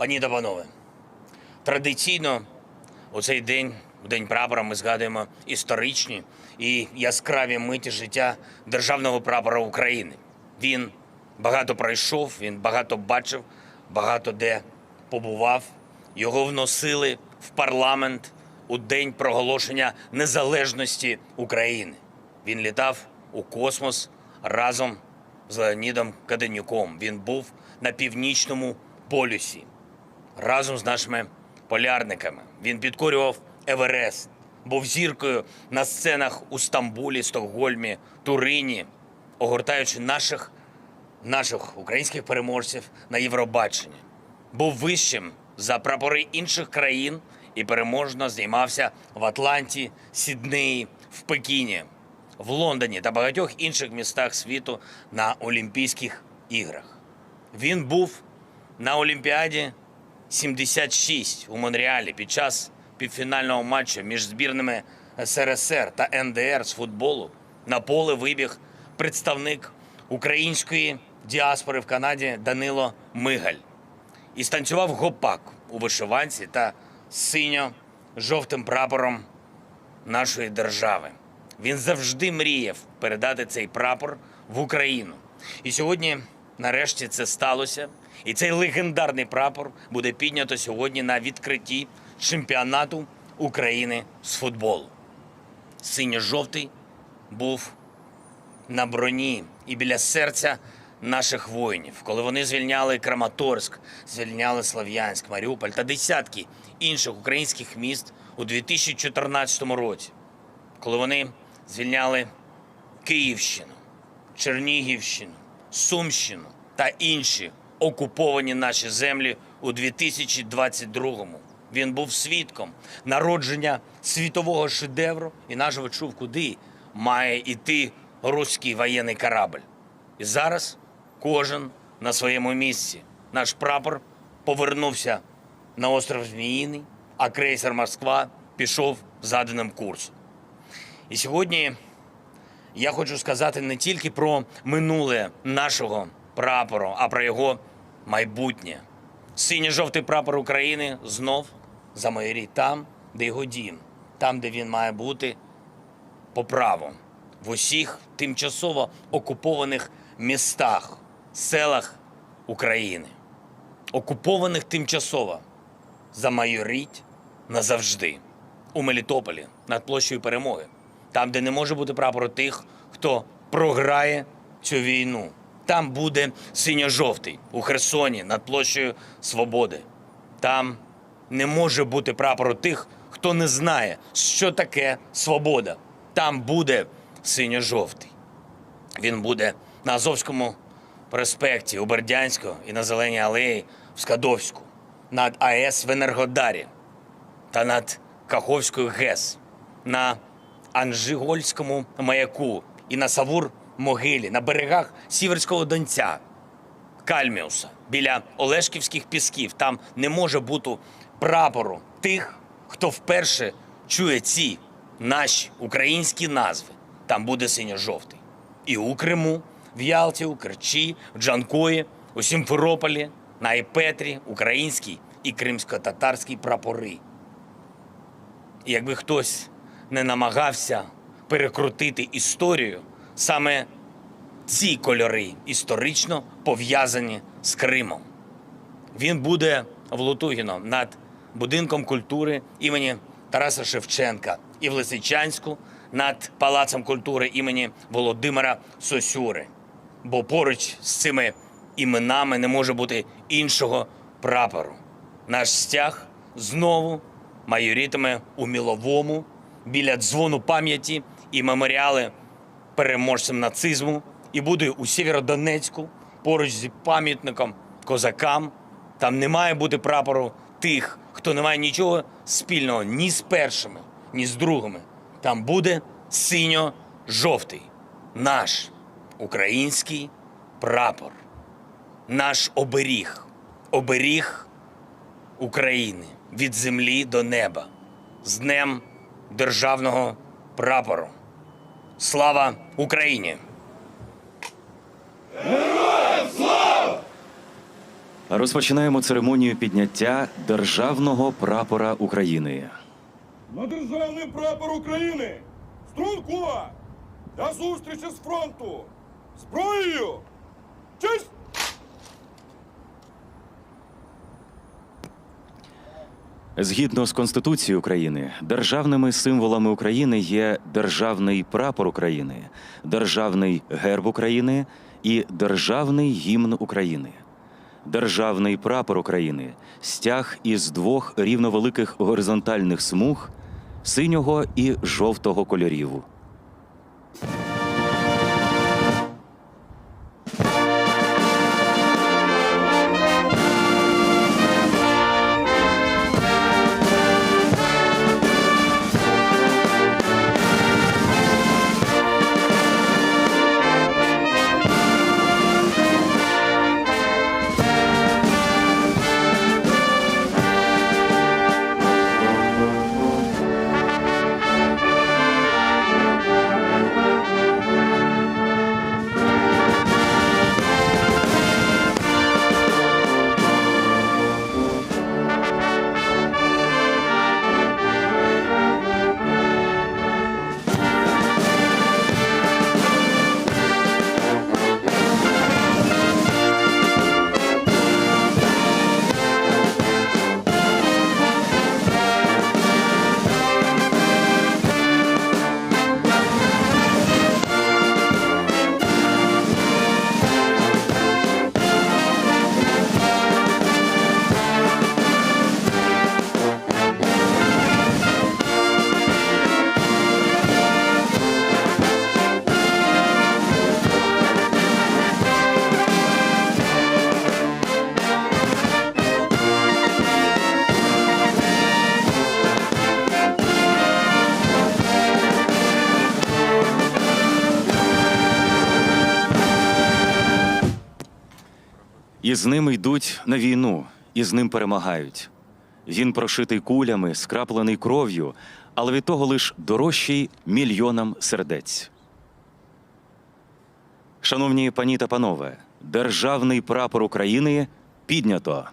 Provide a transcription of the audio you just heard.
Пані та панове, традиційно у цей день, в день прапора, ми згадуємо історичні і яскраві миті життя державного прапора України. Він багато пройшов, він багато бачив, багато де побував. Його вносили в парламент у день проголошення незалежності України. Він літав у космос разом з Леонідом Каденюком. Він був на північному полюсі разом з нашими полярниками. Він підкорював Еверест, був зіркою на сценах у Стамбулі, Стокгольмі, Турині, огортаючи наших, наших українських переможців на Євробаченні. Був вищим за прапори інших країн і переможно здіймався в Атланті, Сіднеї, в Пекіні, в Лондоні та багатьох інших містах світу на Олімпійських іграх. Він був на Олімпіаді 76 у Монреалі під час півфінального матчу між збірними СРСР та НДР з футболу на поле вибіг представник української діаспори в Канаді Данило Мигаль і станцював гопак у вишиванці та синьо-жовтим прапором нашої держави. Він завжди мріяв передати цей прапор в Україну. І сьогодні, нарешті, це сталося. І цей легендарний прапор буде піднято сьогодні на відкритті чемпіонату України з футболу. Синьо-жовтий був на броні і біля серця наших воїнів, коли вони звільняли Краматорськ, звільняли Слов'янськ, Маріуполь та десятки інших українських міст у 2014 році, коли вони звільняли Київщину, Чернігівщину, Сумщину та інші окуповані наші землі у 2022-му. Він був свідком народження світового шедевру і наживо чув, куди має йти руський воєнний корабль. І зараз кожен на своєму місці. Наш прапор повернувся на остров Зміїний, а крейсер Москва пішов заданим курсом. І сьогодні я хочу сказати не тільки про минуле нашого прапору, а про його майбутнє. Синьо-жовтий прапор України знов замайорить там, де його дім, там, де він має бути по праву, в усіх тимчасово окупованих містах, селах України, окупованих тимчасово замайорить назавжди. У Мелітополі над площею перемоги, там, де не може бути прапору тих, хто програє цю війну. Там буде синьо-жовтий у Херсоні над площею Свободи. Там не може бути прапору тих, хто не знає, що таке свобода. Там буде синьо-жовтий. Він буде на Азовському проспекті у Бердянську і на Зеленій алеї в Скадовську, над АЕС в Енергодарі та над Каховською ГЕС, на Анжигольському маяку і на Савур могилі, на берегах Сіверського Донця, Кальміуса, біля Олешківських пісків. Там не може бути прапору тих, хто вперше чує ці наші українські назви. Там буде синьо-жовтий. І у Криму, в Ялті, у Керчі, в Джанкої, у Сімферополі, на Айпетрі, український і кримсько-татарський прапори. І якби хтось не намагався перекрутити історію, саме ці кольори історично пов'язані з Кримом. Він буде в Лутугіно над будинком культури імені Тараса Шевченка і в Лисичанську над Палацем культури імені Володимира Сосюри. Бо поруч з цими іменами не може бути іншого прапору. Наш стяг знову майорітиме у Міловому біля дзвону пам'яті і меморіали переможцям нацизму і буде у Сєвєродонецьку поруч з пам'ятником козакам. Там не має бути прапору тих, хто не має нічого спільного ні з першими, ні з другими. Там буде синьо-жовтий, наш український прапор, наш оберіг, оберіг України від землі до неба з Днем Державного прапору. Слава Україні! Розпочинаємо церемонію підняття державного прапора України. На державний прапор України! Струнко! Для зустрічі з фронту! Зброєю! Згідно з Конституцією України, державними символами України є державний прапор України, державний герб України і державний гімн України. Державний прапор України стяг із двох рівновеликих горизонтальних смуг синього і жовтого кольорів. І з ним йдуть на війну, і з ним перемагають. Він прошитий кулями, скраплений кров'ю, але від того лиш дорожчий мільйонам сердець. Шановні пані та панове, державний прапор України піднято.